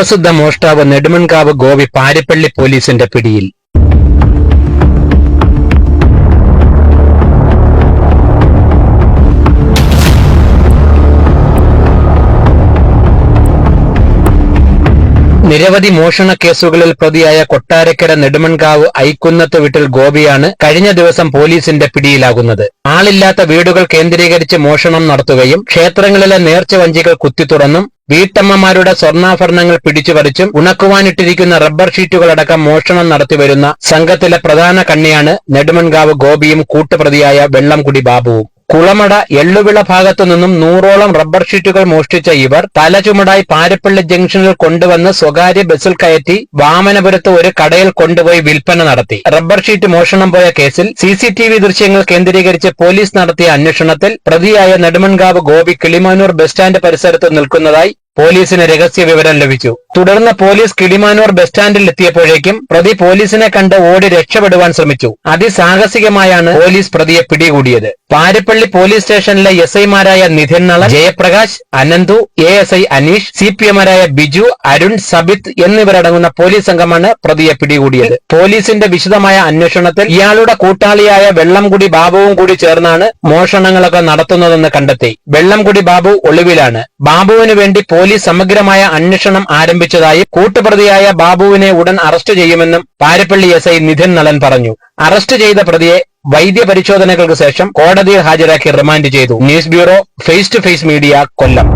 കുപ്രസിദ്ധ മോഷ്ടാവ് നെടുമൺകാവ് ഗോപി പാരിപ്പള്ളി പോലീസിന്റെ പിടിയിൽ. നിരവധി മോഷണ കേസുകളിൽ പ്രതിയായ കൊട്ടാരക്കര നെടുമൺകാവ് ഐക്കുന്നത്ത് വീട്ടിൽ ഗോപിയാണ് കഴിഞ്ഞ ദിവസം പോലീസിന്റെ പിടിയിലാകുന്നത്. ആളില്ലാത്ത വീടുകൾ കേന്ദ്രീകരിച്ച് മോഷണം നടത്തുകയും ക്ഷേത്രങ്ങളിലെ നേർച്ച വഞ്ചികൾ കുത്തിത്തുറന്നും വീട്ടമ്മമാരുടെ സ്വർണാഭരണങ്ങൾ പിടിച്ചുപറിച്ചും ഉണക്കുവാനിട്ടിരിക്കുന്ന റബ്ബർ ഷീറ്റുകളടക്കം മോഷണം നടത്തിവരുന്ന സംഘത്തിലെ പ്രധാന കണ്ണിയാണ് നെടുമൺകാവ് ഗോപിയും കൂട്ടുപ്രതിയായ വെള്ളംകുടി ബാബുവും. കുളമട എള്ളുവിള ഭാഗത്തു നിന്നും നൂറോളം റബ്ബർ ഷീറ്റുകൾ മോഷ്ടിച്ച ഇവർ തലചുമടായി പാരപ്പള്ളി ജംഗ്ഷനിൽ കൊണ്ടുവന്ന് സ്വകാര്യ ബസ്സിൽ കയറ്റി വാമനപുരത്ത് ഒരു കടയിൽ കൊണ്ടുപോയി വിൽപ്പന നടത്തി. റബ്ബർ ഷീറ്റ് മോഷണം പോയ കേസിൽ സിസിടിവി ദൃശ്യങ്ങൾ കേന്ദ്രീകരിച്ച് പോലീസ് നടത്തിയ അന്വേഷണത്തിൽ പ്രതിയായ നെടുമൺകാവ് ഗോപി കിളിമാനൂർ ബസ് സ്റ്റാൻഡ് പരിസരത്ത് നിൽക്കുന്നതായി പോലീസിന് രഹസ്യ വിവരം ലഭിച്ചു. തുടർന്ന് പോലീസ് കിളിമാനൂർ ബസ് സ്റ്റാൻഡിൽ എത്തിയപ്പോഴേക്കും പ്രതി പോലീസിനെ കണ്ട് ഓടി രക്ഷപ്പെടുവാൻ ശ്രമിച്ചു. അതിസാഹസികമായാണ് പോലീസ് പ്രതിയെ പിടികൂടിയത്. പാരിപ്പള്ളി പോലീസ് സ്റ്റേഷനിലെ എസ് ഐമാരായ Nidhin Nala Jayaprakash Ananthu A S I Aneesh C P എമാരായ Biju Arun Sabith എന്നിവരടങ്ങുന്ന പോലീസ് സംഘമാണ് പ്രതിയെ പിടികൂടിയത്. പോലീസിന്റെ വിശദമായ അന്വേഷണത്തിൽ ഇയാളുടെ കൂട്ടാളിയായ വെള്ളംകുടി ബാബുവും കൂടി ചേർന്നാണ് മോഷണങ്ങളൊക്കെ നടത്തുന്നതെന്ന് കണ്ടെത്തി. വെള്ളംകുടി ബാബു ഒളിവിലാണ്. ബാബുവിന് വേണ്ടി പോലീസ് സമഗ്രമായ അന്വേഷണം ആരംഭിച്ചതായും കൂട്ടുപ്രതിയായ ബാബുവിനെ ഉടൻ അറസ്റ്റ് ചെയ്യുമെന്നും പാരപ്പള്ളി എസ് ഐ നിധിൻ നളൻ പറഞ്ഞു. അറസ്റ്റ് ചെയ്ത പ്രതിയെ വൈദ്യ പരിശോധനകൾക്ക് ശേഷം കോടതിയിൽ ഹാജരാക്കി റിമാൻഡ് ചെയ്തു. News bureau face to face media Kollam.